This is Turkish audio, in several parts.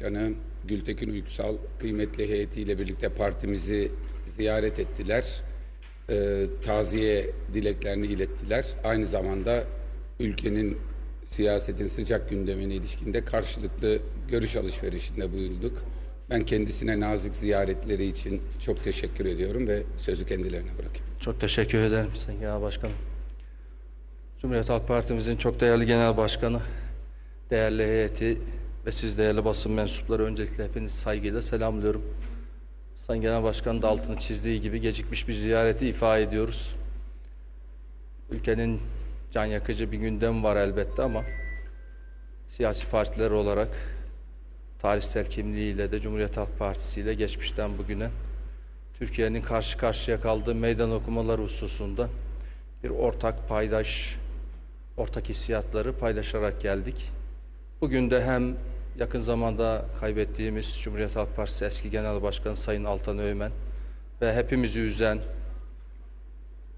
Başkanı Gültekin Uysal kıymetli heyetiyle birlikte partimizi ziyaret ettiler. Ee, taziye dileklerini ilettiler. Aynı zamanda ülkenin siyasetin sıcak gündemine ilişkinde karşılıklı görüş alışverişinde bulunduk. Ben kendisine nazik ziyaretleri için çok teşekkür ediyorum ve sözü kendilerine bırakıyorum. Çok teşekkür ederim Sayın Genel Başkanım. Cumhuriyet Halk Partimizin çok değerli Genel Başkanı, değerli heyeti ve siz değerli basın mensupları öncelikle hepinizi saygıyla selamlıyorum. Sayın Genel Başkan'ın da altını çizdiği gibi gecikmiş bir ziyareti ifade ediyoruz. Ülkenin can yakıcı bir gündem var elbette ama siyasi partiler olarak tarihsel kimliğiyle de Cumhuriyet Halk Partisi ile geçmişten bugüne Türkiye'nin karşı karşıya kaldığı meydan okumalar hususunda bir ortak paydaş, ortak hissiyatları paylaşarak geldik. Bugün de hem yakın zamanda kaybettiğimiz Cumhuriyet Halk Partisi eski Genel Başkanı Sayın Altan Öğmen ve hepimizi üzen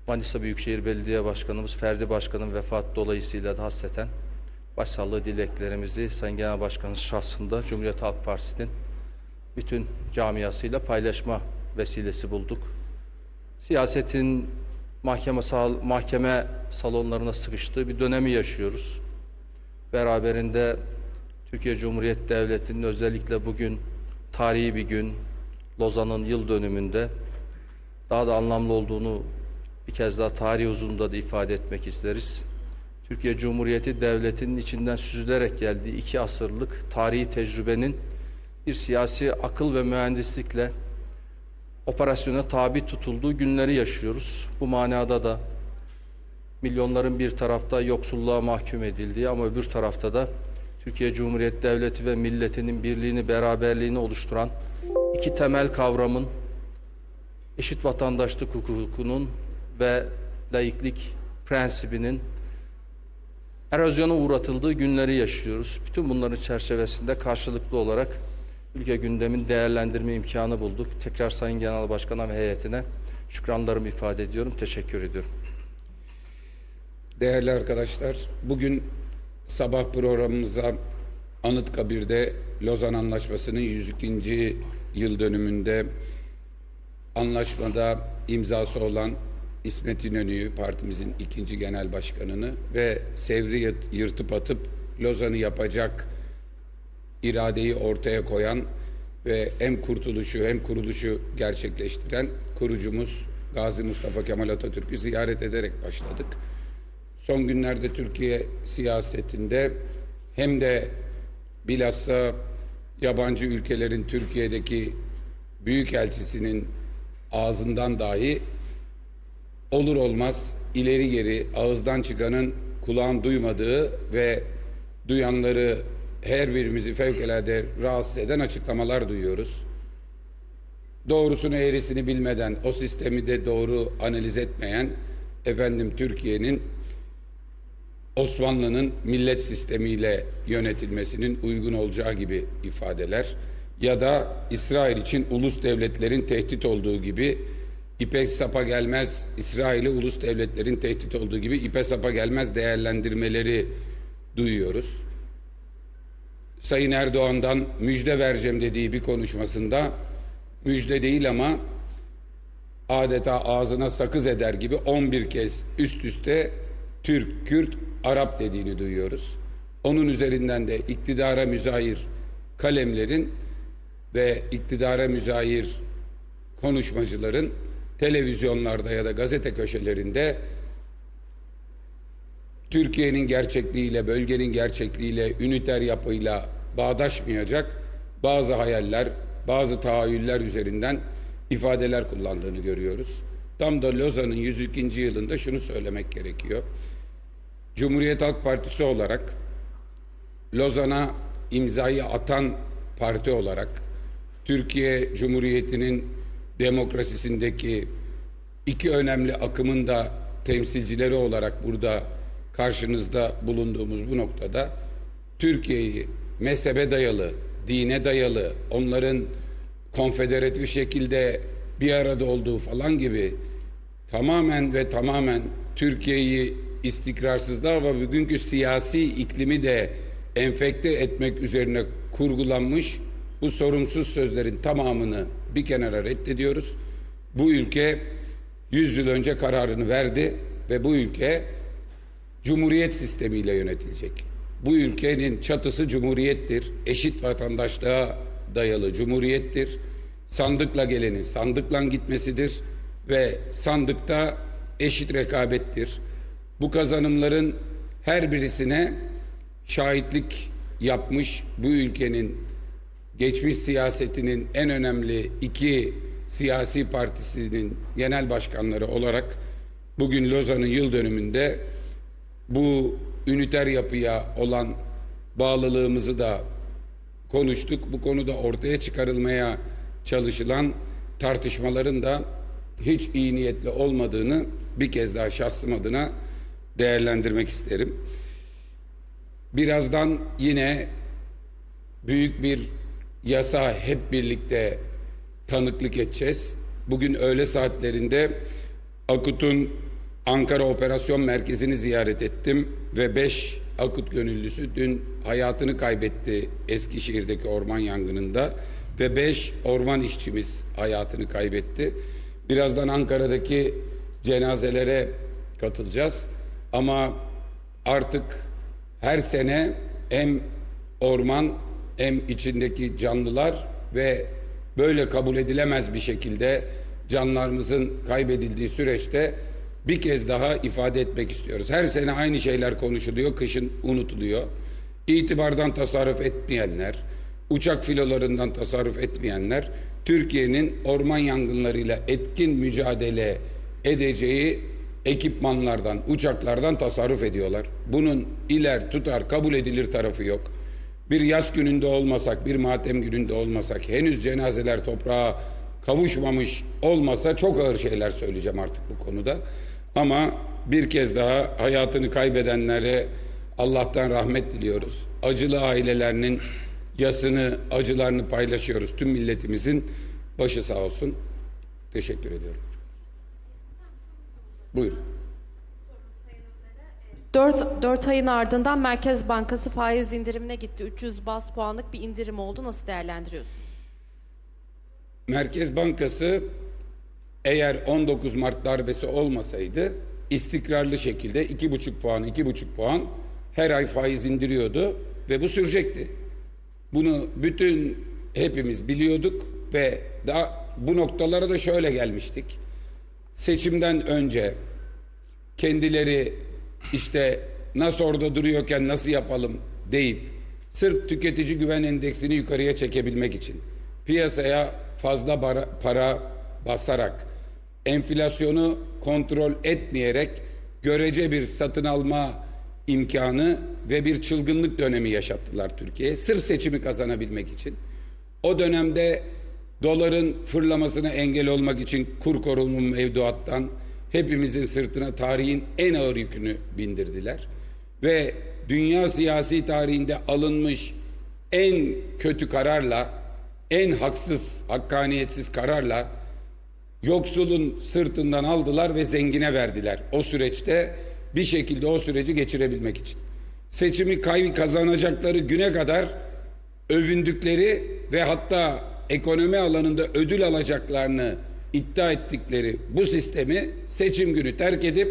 Manisa Büyükşehir Belediye Başkanımız Ferdi Başkan'ın vefat dolayısıyla da hasreten başsağlığı dileklerimizi Sayın Genel Başkanımız şahsında Cumhuriyet Halk Partisi'nin bütün camiasıyla paylaşma vesilesi bulduk. Siyasetin mahkeme sal mahkeme salonlarına sıkıştığı bir dönemi yaşıyoruz. Beraberinde Türkiye Cumhuriyet Devleti'nin özellikle bugün tarihi bir gün Lozan'ın yıl dönümünde daha da anlamlı olduğunu bir kez daha tarih uzunluğunda da ifade etmek isteriz. Türkiye Cumhuriyeti Devleti'nin içinden süzülerek geldiği iki asırlık tarihi tecrübenin bir siyasi akıl ve mühendislikle operasyona tabi tutulduğu günleri yaşıyoruz. Bu manada da milyonların bir tarafta yoksulluğa mahkum edildiği ama öbür tarafta da Türkiye Cumhuriyeti Devleti ve milletinin birliğini, beraberliğini oluşturan iki temel kavramın eşit vatandaşlık hukukunun ve laiklik prensibinin erozyona uğratıldığı günleri yaşıyoruz. Bütün bunların çerçevesinde karşılıklı olarak ülke gündemin değerlendirme imkanı bulduk. Tekrar Sayın Genel Başkan'a ve heyetine şükranlarımı ifade ediyorum. Teşekkür ediyorum. Değerli arkadaşlar, bugün sabah programımıza Anıtkabir'de Lozan Anlaşması'nın 102. yıl dönümünde anlaşmada imzası olan İsmet İnönü'yü partimizin ikinci genel başkanını ve Sevri yırtıp atıp Lozan'ı yapacak iradeyi ortaya koyan ve hem kurtuluşu hem kuruluşu gerçekleştiren kurucumuz Gazi Mustafa Kemal Atatürk'ü ziyaret ederek başladık. Son günlerde Türkiye siyasetinde hem de bilhassa yabancı ülkelerin Türkiye'deki büyükelçisinin ağzından dahi olur olmaz ileri geri ağızdan çıkanın kulağın duymadığı ve duyanları her birimizi fevkalade rahatsız eden açıklamalar duyuyoruz. Doğrusunu eğrisini bilmeden o sistemi de doğru analiz etmeyen efendim Türkiye'nin Osmanlı'nın millet sistemiyle yönetilmesinin uygun olacağı gibi ifadeler ya da İsrail için ulus devletlerin tehdit olduğu gibi ipe sapa gelmez İsrail'i ulus devletlerin tehdit olduğu gibi ipe sapa gelmez değerlendirmeleri duyuyoruz. Sayın Erdoğan'dan müjde vereceğim dediği bir konuşmasında müjde değil ama adeta ağzına sakız eder gibi 11 kez üst üste Türk, Kürt, Arap dediğini duyuyoruz. Onun üzerinden de iktidara müzahir kalemlerin ve iktidara müzahir konuşmacıların televizyonlarda ya da gazete köşelerinde Türkiye'nin gerçekliğiyle, bölgenin gerçekliğiyle, üniter yapıyla bağdaşmayacak bazı hayaller, bazı tahayyüller üzerinden ifadeler kullandığını görüyoruz. Tam da Lozan'ın 102. yılında şunu söylemek gerekiyor. Cumhuriyet Halk Partisi olarak Lozan'a imzayı atan parti olarak Türkiye Cumhuriyeti'nin demokrasisindeki iki önemli akımın da temsilcileri olarak burada karşınızda bulunduğumuz bu noktada Türkiye'yi mezhebe dayalı, dine dayalı, onların konfederatif şekilde bir arada olduğu falan gibi tamamen ve tamamen Türkiye'yi istikrarsızlığa ve bugünkü siyasi iklimi de enfekte etmek üzerine kurgulanmış bu sorumsuz sözlerin tamamını bir kenara reddediyoruz. Bu ülke 100 yıl önce kararını verdi ve bu ülke cumhuriyet sistemiyle yönetilecek. Bu ülkenin çatısı cumhuriyettir. Eşit vatandaşlığa dayalı cumhuriyettir. Sandıkla gelenin sandıkla gitmesidir ve sandıkta eşit rekabettir. Bu kazanımların her birisine şahitlik yapmış bu ülkenin geçmiş siyasetinin en önemli iki siyasi partisinin genel başkanları olarak bugün Lozan'ın yıl dönümünde bu üniter yapıya olan bağlılığımızı da konuştuk. Bu konuda ortaya çıkarılmaya çalışılan tartışmaların da hiç iyi niyetli olmadığını bir kez daha şahsım adına değerlendirmek isterim. Birazdan yine büyük bir yasa hep birlikte tanıklık edeceğiz. Bugün öğle saatlerinde Akut'un Ankara Operasyon Merkezi'ni ziyaret ettim ve 5 Akut gönüllüsü dün hayatını kaybetti Eskişehir'deki orman yangınında ve 5 orman işçimiz hayatını kaybetti. Birazdan Ankara'daki cenazelere katılacağız ama artık her sene hem orman hem içindeki canlılar ve böyle kabul edilemez bir şekilde canlarımızın kaybedildiği süreçte bir kez daha ifade etmek istiyoruz. Her sene aynı şeyler konuşuluyor, kışın unutuluyor. İtibardan tasarruf etmeyenler, uçak filolarından tasarruf etmeyenler, Türkiye'nin orman yangınlarıyla etkin mücadele edeceği ekipmanlardan, uçaklardan tasarruf ediyorlar. Bunun iler tutar, kabul edilir tarafı yok. Bir yaz gününde olmasak, bir matem gününde olmasak, henüz cenazeler toprağa kavuşmamış olmasa çok ağır şeyler söyleyeceğim artık bu konuda. Ama bir kez daha hayatını kaybedenlere Allah'tan rahmet diliyoruz. Acılı ailelerinin yasını, acılarını paylaşıyoruz. Tüm milletimizin başı sağ olsun. Teşekkür ediyorum. Buyurun. 4, 4 ayın ardından Merkez Bankası faiz indirimine gitti. 300 bas puanlık bir indirim oldu. Nasıl değerlendiriyorsun? Merkez Bankası eğer 19 Mart darbesi olmasaydı istikrarlı şekilde 2,5 puan 2,5 puan her ay faiz indiriyordu ve bu sürecekti. Bunu bütün hepimiz biliyorduk ve daha bu noktalara da şöyle gelmiştik. Seçimden önce kendileri işte nasıl orada duruyorken nasıl yapalım deyip sırf tüketici güven endeksini yukarıya çekebilmek için piyasaya fazla para, para basarak enflasyonu kontrol etmeyerek görece bir satın alma imkanı ve bir çılgınlık dönemi yaşattılar Türkiye'ye sırf seçimi kazanabilmek için. O dönemde doların fırlamasına engel olmak için kur korumu mevduattan hepimizin sırtına tarihin en ağır yükünü bindirdiler. Ve dünya siyasi tarihinde alınmış en kötü kararla, en haksız, hakkaniyetsiz kararla yoksulun sırtından aldılar ve zengine verdiler. O süreçte bir şekilde o süreci geçirebilmek için. Seçimi kay kazanacakları güne kadar övündükleri ve hatta ekonomi alanında ödül alacaklarını iddia ettikleri bu sistemi seçim günü terk edip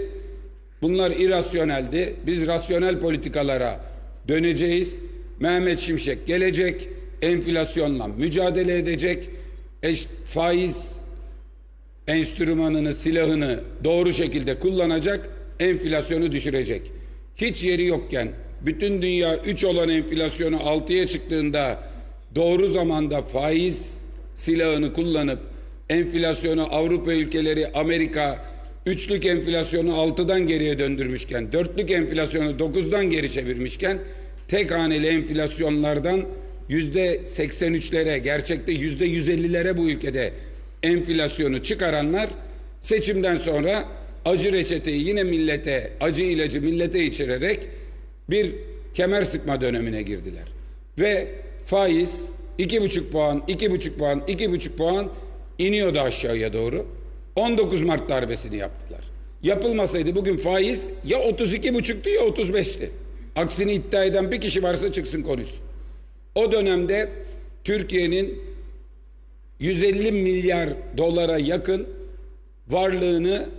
bunlar irasyoneldi. Biz rasyonel politikalara döneceğiz. Mehmet Şimşek gelecek, enflasyonla mücadele edecek, eş, faiz enstrümanını, silahını doğru şekilde kullanacak, enflasyonu düşürecek. Hiç yeri yokken bütün dünya 3 olan enflasyonu 6'ya çıktığında doğru zamanda faiz silahını kullanıp enflasyonu Avrupa ülkeleri Amerika üçlük enflasyonu 6'dan geriye döndürmüşken dörtlük enflasyonu 9'dan geri çevirmişken tek haneli enflasyonlardan yüzde 83'lere gerçekte yüzde 150'lere bu ülkede enflasyonu çıkaranlar seçimden sonra acı reçeteyi yine millete acı ilacı millete içirerek bir kemer sıkma dönemine girdiler. Ve faiz iki buçuk puan, iki buçuk puan, iki buçuk puan iniyordu aşağıya doğru. 19 Mart darbesini yaptılar. Yapılmasaydı bugün faiz ya 32 buçuktu ya 35'ti. Aksini iddia eden bir kişi varsa çıksın konuşsun. O dönemde Türkiye'nin 150 milyar dolara yakın varlığını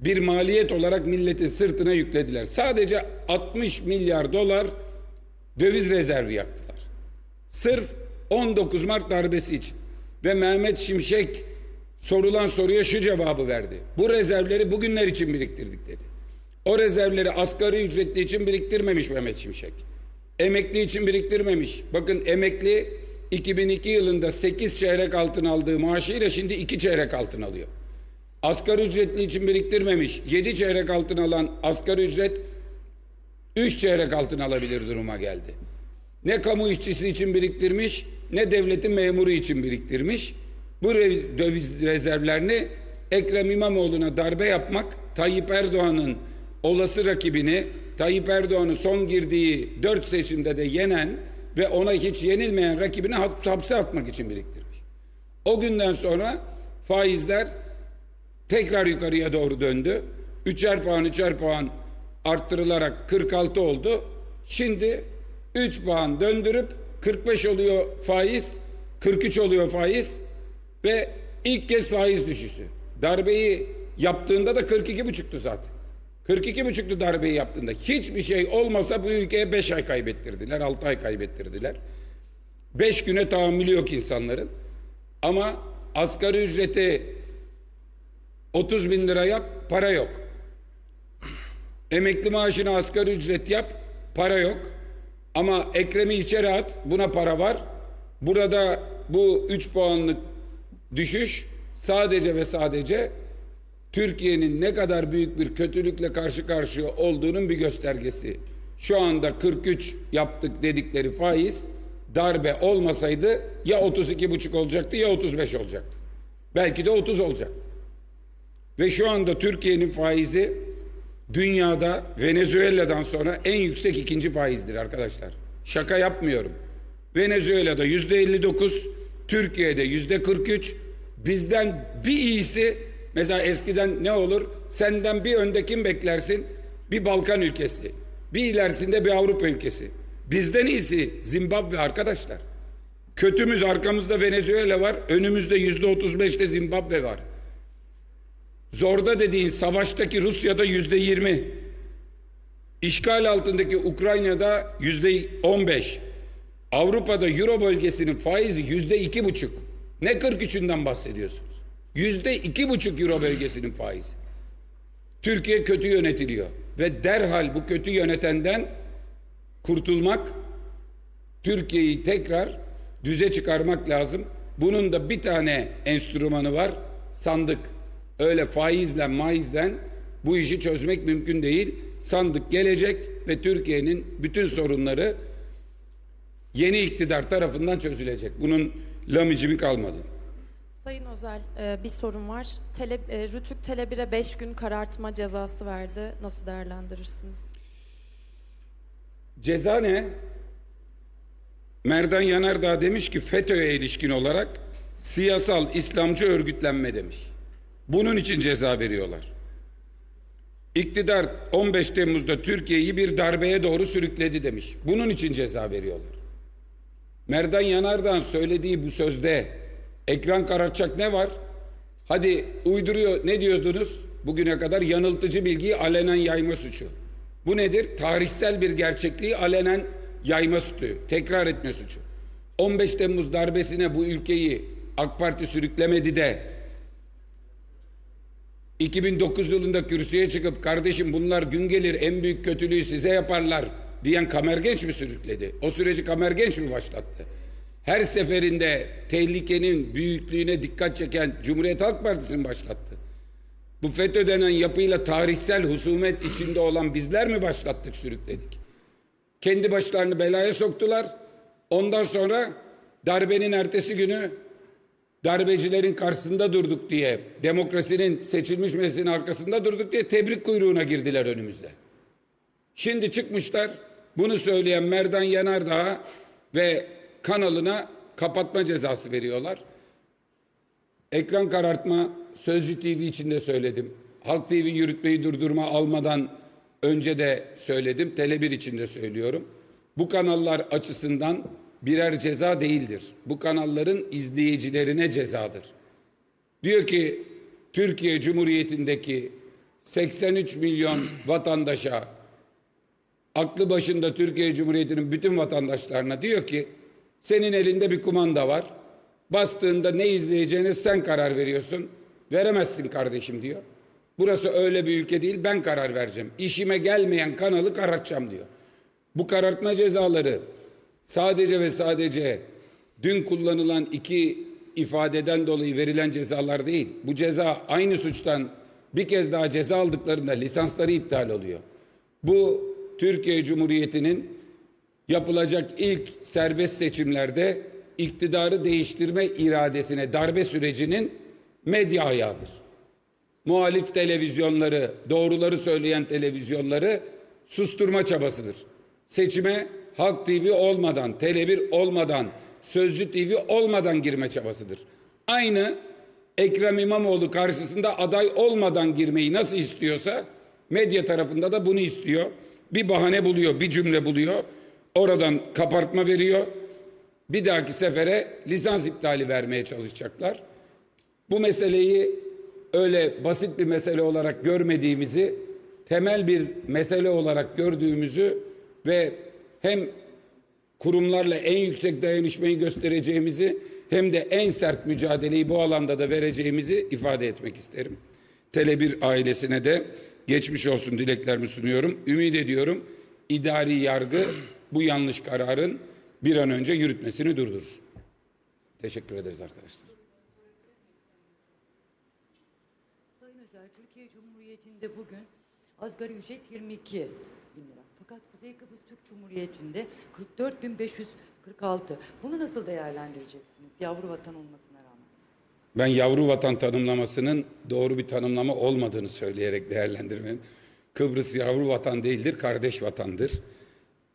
bir maliyet olarak milletin sırtına yüklediler. Sadece 60 milyar dolar döviz rezervi yaktılar. Sırf 19 Mart darbesi için. Ve Mehmet Şimşek sorulan soruya şu cevabı verdi. Bu rezervleri bugünler için biriktirdik dedi. O rezervleri asgari ücretli için biriktirmemiş Mehmet Şimşek. Emekli için biriktirmemiş. Bakın emekli 2002 yılında 8 çeyrek altın aldığı maaşıyla şimdi 2 çeyrek altın alıyor. Asgari ücretli için biriktirmemiş. 7 çeyrek altın alan asgari ücret 3 çeyrek altın alabilir duruma geldi. Ne kamu işçisi için biriktirmiş ne devletin memuru için biriktirmiş. Bu döviz rezervlerini Ekrem İmamoğlu'na darbe yapmak, Tayyip Erdoğan'ın olası rakibini, Tayyip Erdoğan'ın son girdiği dört seçimde de yenen ve ona hiç yenilmeyen rakibini hap- hapse atmak için biriktirmiş. O günden sonra faizler tekrar yukarıya doğru döndü. Üçer puan, üçer puan arttırılarak 46 oldu. Şimdi 3 puan döndürüp 45 oluyor faiz, 43 oluyor faiz ve ilk kez faiz düşüşü. Darbeyi yaptığında da 42,5'tu zaten. 42,5'tu darbeyi yaptığında. Hiçbir şey olmasa bu ülkeye 5 ay kaybettirdiler, 6 ay kaybettirdiler. 5 güne tahammülü yok insanların. Ama asgari ücreti 30 bin lira yap, para yok. Emekli maaşını asgari ücret yap, para yok. Ama Ekrem'i içeri at, buna para var. Burada bu 3 puanlık düşüş sadece ve sadece Türkiye'nin ne kadar büyük bir kötülükle karşı karşıya olduğunun bir göstergesi. Şu anda 43 yaptık dedikleri faiz darbe olmasaydı ya 32,5 olacaktı ya 35 olacaktı. Belki de 30 olacaktı. Ve şu anda Türkiye'nin faizi dünyada Venezuela'dan sonra en yüksek ikinci faizdir arkadaşlar. Şaka yapmıyorum. Venezuela'da yüzde 59, Türkiye'de yüzde 43. Bizden bir iyisi mesela eskiden ne olur? Senden bir önde kim beklersin? Bir Balkan ülkesi. Bir ilerisinde bir Avrupa ülkesi. Bizden iyisi Zimbabwe arkadaşlar. Kötümüz arkamızda Venezuela var. Önümüzde yüzde 35'te Zimbabwe var. Zorda dediğin savaştaki Rusya'da yüzde yirmi. İşgal altındaki Ukrayna'da yüzde on beş. Avrupa'da Euro bölgesinin faizi yüzde iki buçuk. Ne 43'ünden bahsediyorsunuz? Yüzde iki buçuk Euro bölgesinin faizi. Türkiye kötü yönetiliyor. Ve derhal bu kötü yönetenden kurtulmak, Türkiye'yi tekrar düze çıkarmak lazım. Bunun da bir tane enstrümanı var, sandık. Öyle faizle maizle bu işi çözmek mümkün değil. Sandık gelecek ve Türkiye'nin bütün sorunları yeni iktidar tarafından çözülecek. Bunun lamicimi kalmadı. Sayın Özel e, bir sorun var. Tele, e, Rütük Tele1'e 5 gün karartma cezası verdi. Nasıl değerlendirirsiniz? Ceza ne? Merdan Yanardağ demiş ki FETÖ'ye ilişkin olarak siyasal İslamcı örgütlenme demiş. Bunun için ceza veriyorlar. İktidar 15 Temmuz'da Türkiye'yi bir darbeye doğru sürükledi demiş. Bunun için ceza veriyorlar. Merdan Yanardağ'ın söylediği bu sözde ekran karartacak ne var? Hadi uyduruyor ne diyordunuz? Bugüne kadar yanıltıcı bilgiyi alenen yayma suçu. Bu nedir? Tarihsel bir gerçekliği alenen yayma suçu, tekrar etme suçu. 15 Temmuz darbesine bu ülkeyi AK Parti sürüklemedi de 2009 yılında kürsüye çıkıp kardeşim bunlar gün gelir en büyük kötülüğü size yaparlar diyen Kamer Genç mi sürükledi? O süreci Kamer Genç mi başlattı? Her seferinde tehlikenin büyüklüğüne dikkat çeken Cumhuriyet Halk Partisi mi başlattı? Bu FETÖ denen yapıyla tarihsel husumet içinde olan bizler mi başlattık, sürükledik? Kendi başlarını belaya soktular. Ondan sonra darbenin ertesi günü darbecilerin karşısında durduk diye, demokrasinin seçilmiş meclisin arkasında durduk diye tebrik kuyruğuna girdiler önümüzde. Şimdi çıkmışlar bunu söyleyen Merdan Yanardağ'a ve kanalına kapatma cezası veriyorlar. Ekran karartma Sözcü TV için de söyledim. Halk TV yürütmeyi durdurma almadan önce de söyledim. Tele1 için de söylüyorum. Bu kanallar açısından birer ceza değildir. Bu kanalların izleyicilerine cezadır. Diyor ki Türkiye Cumhuriyeti'ndeki 83 milyon vatandaşa aklı başında Türkiye Cumhuriyeti'nin bütün vatandaşlarına diyor ki senin elinde bir kumanda var. Bastığında ne izleyeceğine sen karar veriyorsun. Veremezsin kardeşim diyor. Burası öyle bir ülke değil ben karar vereceğim. İşime gelmeyen kanalı karartacağım diyor. Bu karartma cezaları sadece ve sadece dün kullanılan iki ifadeden dolayı verilen cezalar değil. Bu ceza aynı suçtan bir kez daha ceza aldıklarında lisansları iptal oluyor. Bu Türkiye Cumhuriyeti'nin yapılacak ilk serbest seçimlerde iktidarı değiştirme iradesine darbe sürecinin medya ayağıdır. Muhalif televizyonları, doğruları söyleyen televizyonları susturma çabasıdır. Seçime Halk TV olmadan, Tele1 olmadan, Sözcü TV olmadan girme çabasıdır. Aynı Ekrem İmamoğlu karşısında aday olmadan girmeyi nasıl istiyorsa medya tarafında da bunu istiyor. Bir bahane buluyor, bir cümle buluyor. Oradan kapartma veriyor. Bir dahaki sefere lisans iptali vermeye çalışacaklar. Bu meseleyi öyle basit bir mesele olarak görmediğimizi, temel bir mesele olarak gördüğümüzü ve hem kurumlarla en yüksek dayanışmayı göstereceğimizi hem de en sert mücadeleyi bu alanda da vereceğimizi ifade etmek isterim. Tele1 ailesine de geçmiş olsun dileklerimi sunuyorum. Ümit ediyorum idari yargı bu yanlış kararın bir an önce yürütmesini durdurur. Teşekkür ederiz arkadaşlar. Sayın Özel, Türkiye Cumhuriyeti'nde bugün asgari ücret 22 bin lira. Fakat Kuzey Kıbrıs Türk Cumhuriyeti'nde 44.546. Bunu nasıl değerlendireceksiniz yavru vatan olmasına rağmen? Ben yavru vatan tanımlamasının doğru bir tanımlama olmadığını söyleyerek değerlendirmem. Kıbrıs yavru vatan değildir, kardeş vatandır.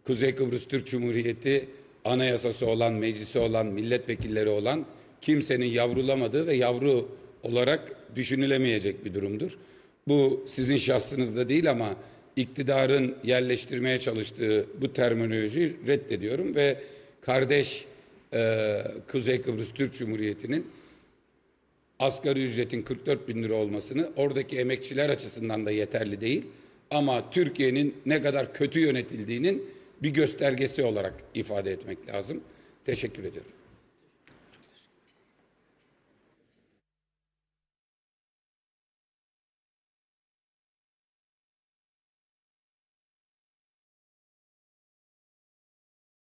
Kuzey Kıbrıs Türk Cumhuriyeti anayasası olan, meclisi olan, milletvekilleri olan kimsenin yavrulamadığı ve yavru olarak düşünülemeyecek bir durumdur. Bu sizin şahsınızda değil ama iktidarın yerleştirmeye çalıştığı bu terminolojiyi reddediyorum ve kardeş e, Kuzey Kıbrıs Türk Cumhuriyeti'nin asgari ücretin 44 bin lira olmasını oradaki emekçiler açısından da yeterli değil. Ama Türkiye'nin ne kadar kötü yönetildiğinin bir göstergesi olarak ifade etmek lazım. Teşekkür ediyorum.